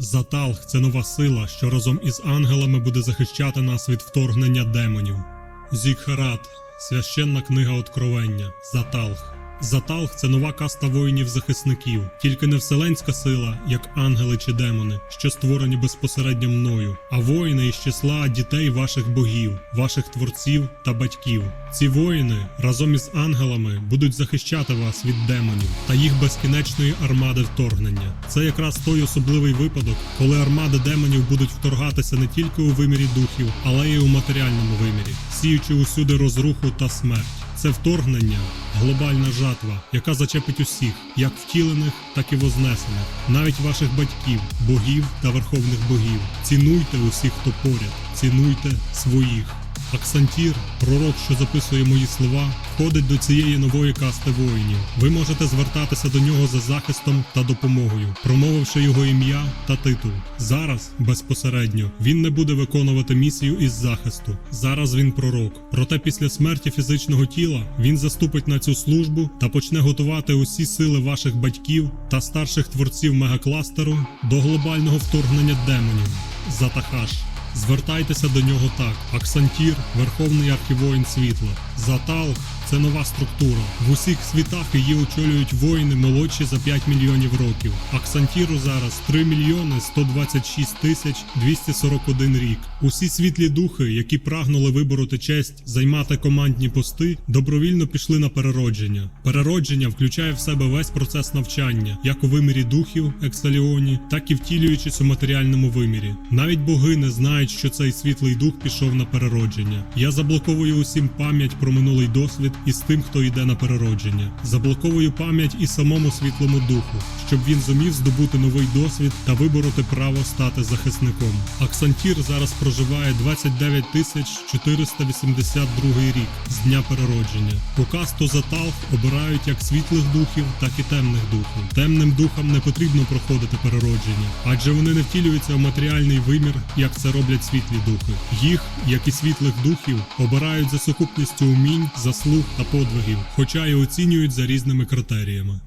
Заталх це нова сила, що разом із ангелами буде захищати нас від вторгнення демонів. Зікхарат священна книга Откровення. Заталх. Заталх це нова каста воїнів-захисників, тільки не вселенська сила, як ангели чи демони, що створені безпосередньо мною, а воїни із числа дітей ваших богів, ваших творців та батьків. Ці воїни разом із ангелами будуть захищати вас від демонів та їх безкінечної армади вторгнення. Це якраз той особливий випадок, коли армади демонів будуть вторгатися не тільки у вимірі духів, але й у матеріальному вимірі, сіючи усюди розруху та смерть. Це вторгнення, глобальна жатва, яка зачепить усіх, як втілених, так і вознесених, навіть ваших батьків, богів та верховних богів. Цінуйте усіх, хто поряд, цінуйте своїх. Аксантір, пророк, що записує мої слова, входить до цієї нової касти воїнів. Ви можете звертатися до нього за захистом та допомогою, промовивши його ім'я та титул. Зараз безпосередньо він не буде виконувати місію із захисту. Зараз він пророк. Проте після смерті фізичного тіла він заступить на цю службу та почне готувати усі сили ваших батьків та старших творців мегакластеру до глобального вторгнення демонів. Затахаш. Звертайтеся до нього так: Аксантір, Верховний архівоїн світла. Заталх це нова структура. В усіх світах її очолюють воїни молодші за 5 мільйонів років. Аксантіру зараз 3 мільйони 126 тисяч 241 рік. Усі світлі духи, які прагнули вибороти честь, займати командні пости, добровільно пішли на переродження. Переродження включає в себе весь процес навчання, як у вимірі духів, екселіоні, так і втілюючись у матеріальному вимірі. Навіть боги не знають, що цей світлий дух пішов на переродження. Я заблоковую усім пам'ять про минулий досвід із тим, хто йде на переродження. Заблоковую пам'ять і самому світлому духу, щоб він зумів здобути новий досвід та вибороти право стати захисником. Аксантір зараз проживає 29 тисяч 482 рік з дня переродження. По касту Заталх обирають як світлих духів, так і темних духів. Темним духам не потрібно проходити переродження, адже вони не втілюються в матеріальний вимір, як це роблять світлі духи. Їх, як і світлих духів, обирають за сукупністю умінь, заслуг та подвигів, хоча й оцінюють за різними критеріями.